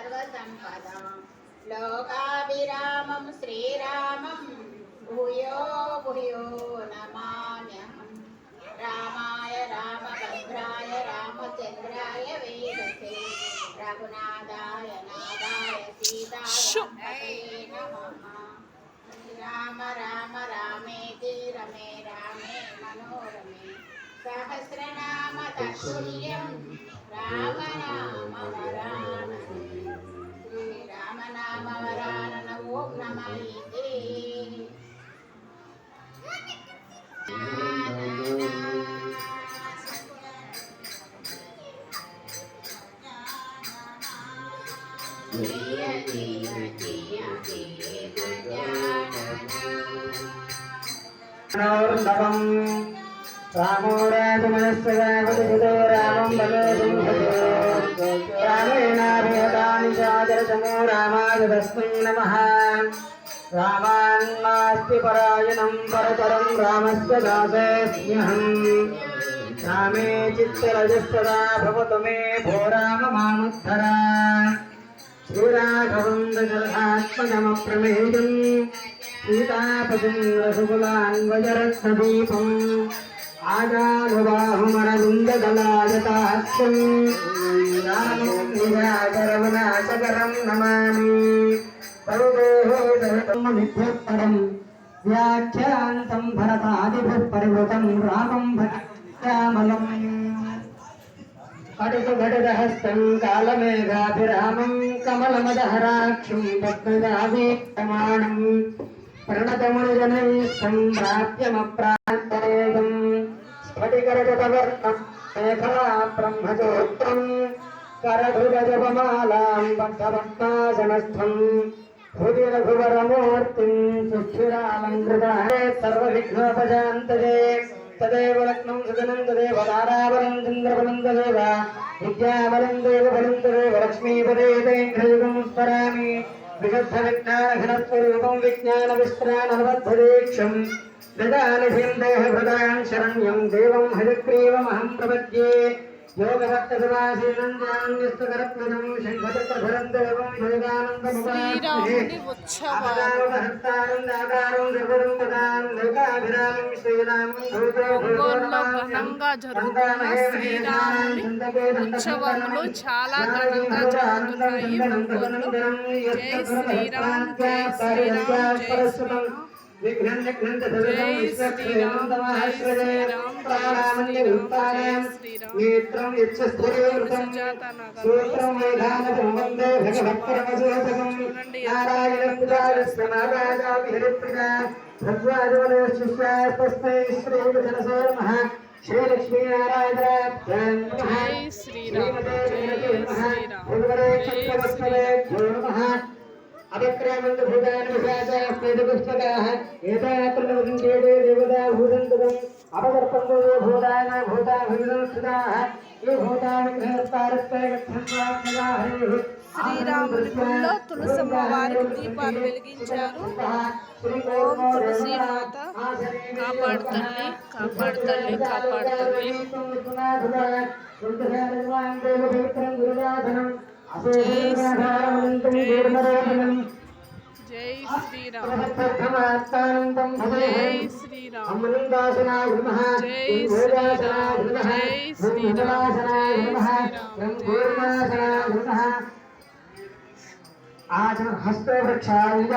सर्वसम्पदां लोकाभिरामं श्रीरामं भूयो भूयो नमाम्यहम् रामाय रामभद्राय रामचन्द्राय वेदसे रघुनाथाय नादाय सीताय नमः राम राम रामेति रमे रामे मनोरमे सहस्रनाम तत्तुल्यं रामनाम రామోర్ధవం రామోరాజు మనస్సరామతి బుధో రామం బలోజం రామేణాభిహతాని చాదరతమో రామాయ తస్మై రామాన్నాస్తి పరాయణం పరతరం రామస్య దాసేహం రామే చిత్తరజస్తదా భవతు మే భో రామ మాముద్ధర శ్రీరాఘవందగలాత్మనమప్రమేయం సీతాపతిం రసగులాన్వజరత్నదీపం ఆగానుబాహుమరవిందగలాయతాహస్యం రామం నిజాచరమనాశకరం నమామి సౌదే आजानुबाहुमरविन्ददलायतास्यम् रामं निराकरविनाशकरं नमामि सर्वेः सहितमनिभ्युत्तरम् व्याख्यान्तं भरतादिभिः परिवृतं रामं भक्त्यामलम् कटुकघटदहस्तं कालमेघाभिरामं कमलमदहराक्षं पद्मजावीक्षमाणम् प्रणतमुनिजनैः सम्प्राप्यमप्रान्तरेयम् स्फटिकरजतवर्णं मेखला ब्रह्मचोत्रम् करधुरजपमालां बद्धपद्मासनस्थम् हृदि रघुवरमूर्तिं सुस्थिरालङ्कृता सर्वविघ्नोपशान्तये तदेव लग्नं सुगनं तदेव ताराबलं चन्द्रबलं तदेव विद्याबलं देवबलं तदेव लक्ष्मीपदे तैन्द्रयुगं स्मरामि विशुद्धविज्ञानघनस्वरूपं विज्ञानविश्राणबद्धदीक्षम् ददानिधिं देहभृतां शरण्यं देवं हरिग्रीवमहं प्रपद्ये योगभक्तसमासीनन्द्यान्यस्तकरत्नदं शङ्खचक्रधरं देवं శ్రీరాముని ఘనంగా జరుగుతున్న శ్రీరాముని ఉత్సవములు చాలా ఘనంగా జరుగుతున్నాయి జై శ్రీరామ్ జై శ్రీరామ్ జై శ్రీరామ్. జై శ్రీరామ్ జై శ్రీరామ్ జై శ్రీరామ్ నేత్రం యచ్చస్త్రీవృతం సూత్రం వేదానతం వందే భగవత్పరమశోభకం నారాయణం పురాజస్వనారాజాభిహరిప్రియ భద్వాజవనశిష్యాస్తస్మై శ్రీకృష్ణసో నమః శ్రీలక్ష్మీనారాయణాభ్యాం నమః అపక్రామంత భూతాని విశాచాః దేవతా అపదర్పంతో భూతాన తులసమ్మ వారికి దీపాలు వెలిగించారు ఓం తులసి మాత కాపాడు తల్లి కాపాడు తల్లి కాపాడు తల్లి జై శ్రీరామ్ జై శ్రీరామ్ జై శ్రీరామ్ జై శ్రీరామ్ జై శ్రీరామ్ హస్తవృక్షాయ